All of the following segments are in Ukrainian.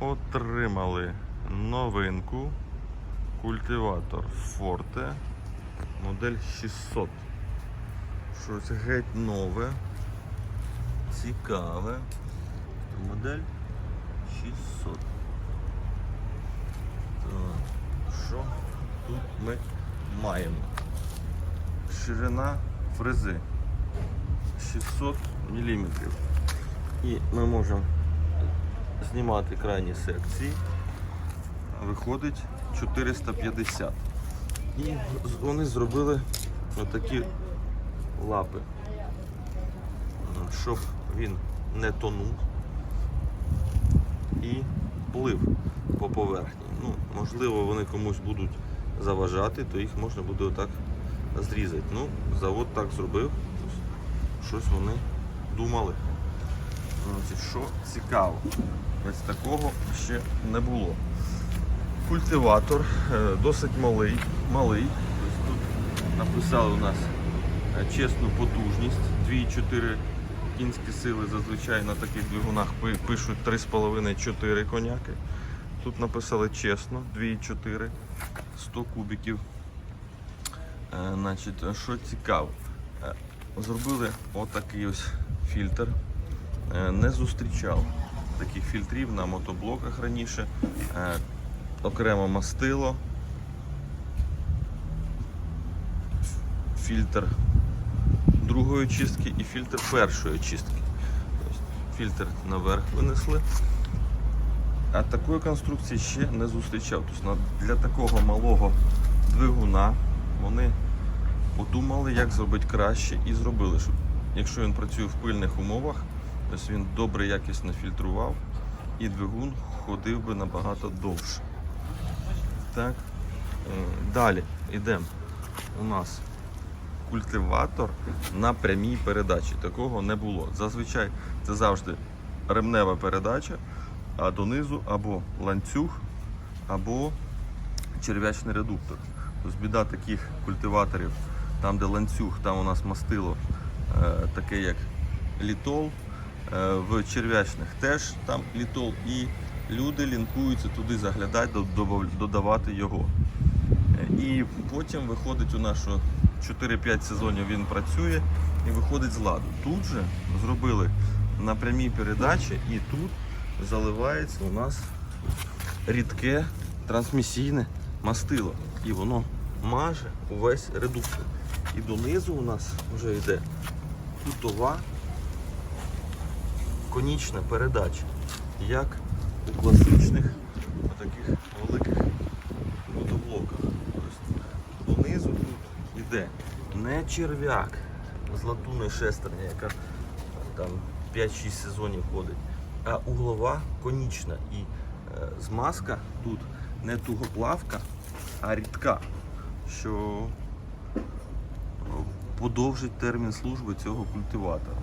Отримали новинку. Культиватор Forte. Модель 600. Щось геть нове. Цікаве. Модель 600. Так, що тут ми маємо? Ширина фрези 600 мм. І ми можемо знімати крайні секції. Виходить 450. І вони зробили отакі лапи, щоб він не тонув і плив по поверхні. Ну, можливо, вони комусь будуть заважати, то їх можна буде отак зрізати. Ну, завод так зробив. Щось вони думали. Значить, що цікаво, ось такого ще не було. Культиватор е, досить малий, малий. Ось тут написали у нас е, чесну потужність 2,4 кінські сили. Зазвичай на таких двигунах пишуть 3,5-4 коняки. Тут написали чесно 2,4 100 кубиків. Е, Значить, що цікаво, зробили отакий ось фільтр. Е, Не зустрічав таких фільтрів на мотоблоках раніше. Е, Окремо мастило. Фільтр другої очистки і фільтр першої очистки. Тобто Фільтр наверх винесли. А такої конструкції ще не зустрічав. Тобто для такого малого двигуна вони подумали, як зробити краще, і зробили, щоб якщо він працює в пильних умовах, тобто він добре якісно фільтрував, і двигун ходив би набагато довше. Так. Е, Далі йдемо. У нас культиватор на прямій передачі. Такого не було. Зазвичай це завжди ремнева передача, а донизу або ланцюг, або черв'ячний редуктор. Тобто біда таких культиваторів, там де ланцюг, там у нас мастило е, таке як літол. Е, в черв'ячних теж там літол, і люди лінкуються туди заглядати, додавати його. Е, І потім виходить у нас, що 4-5 сезонів він працює і виходить з ладу. Тут же зробили на прямій передачі і тут заливається у нас рідке трансмісійне мастило. І воно маже увесь редуктор. І донизу у нас вже йде кутова конічна передача, як у класичних таких великих мотоблоках. Тобто донизу тут йде не черв'як з латунної шестерні, яка там 5-6 сезонів ходить, а углова конічна. І е, змазка тут не тугоплавка, а рідка, що е, подовжить термін служби цього культиватора.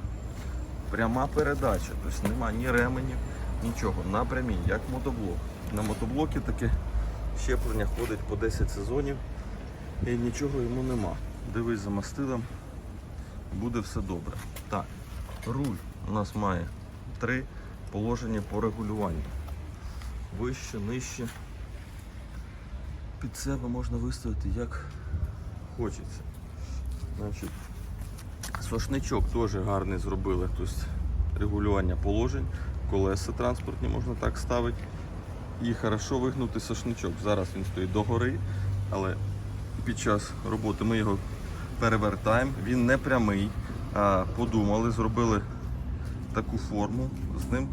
Пряма передача, тобто нема ні ременів, нічого. На прямій, як мотоблок. На мотоблокі таке щеплення ходить по 10 сезонів і нічого йому нема. Дивись за мастилом, буде все добре. Так, руль у нас має три положення по регулюванню. Вище, нижче. Під себе можна виставити як хочеться. Значить, Сошничок теж гарний зробили, тобто регулювання положень, колеса транспортні можна так ставити. І хорошо вигнути сошничок. Зараз він стоїть догори, але під час роботи ми його перевертаємо. Він не прямий, а подумали, зробили таку форму, з ним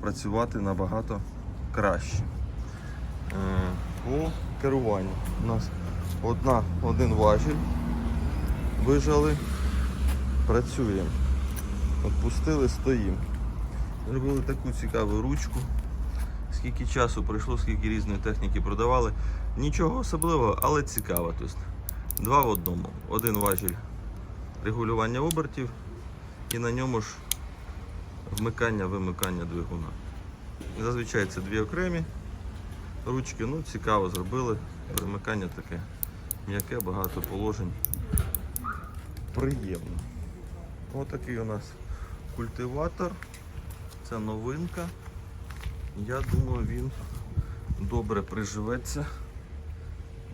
працювати набагато краще. Е, По керуванню у нас одна, один важіль вижали, працюємо. Отпустили, стоїмо. Зробили таку цікаву ручку. Скільки часу пройшло, скільки різної техніки продавали. Нічого особливого, але цікаво. Тобто, два в одному. Один важіль регулювання обертів і на ньому ж вмикання-вимикання двигуна. Зазвичай це дві окремі ручки, ну цікаво зробили. Перемикання таке м'яке, багато положень. Приємно. Отакий у нас культиватор. Це новинка. Я думаю, він добре приживеться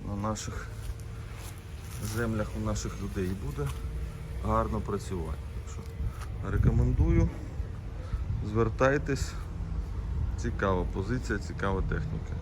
на наших землях у наших людей і буде гарно працювати. Так що рекомендую, звертайтесь. Цікава позиція, цікава техніка.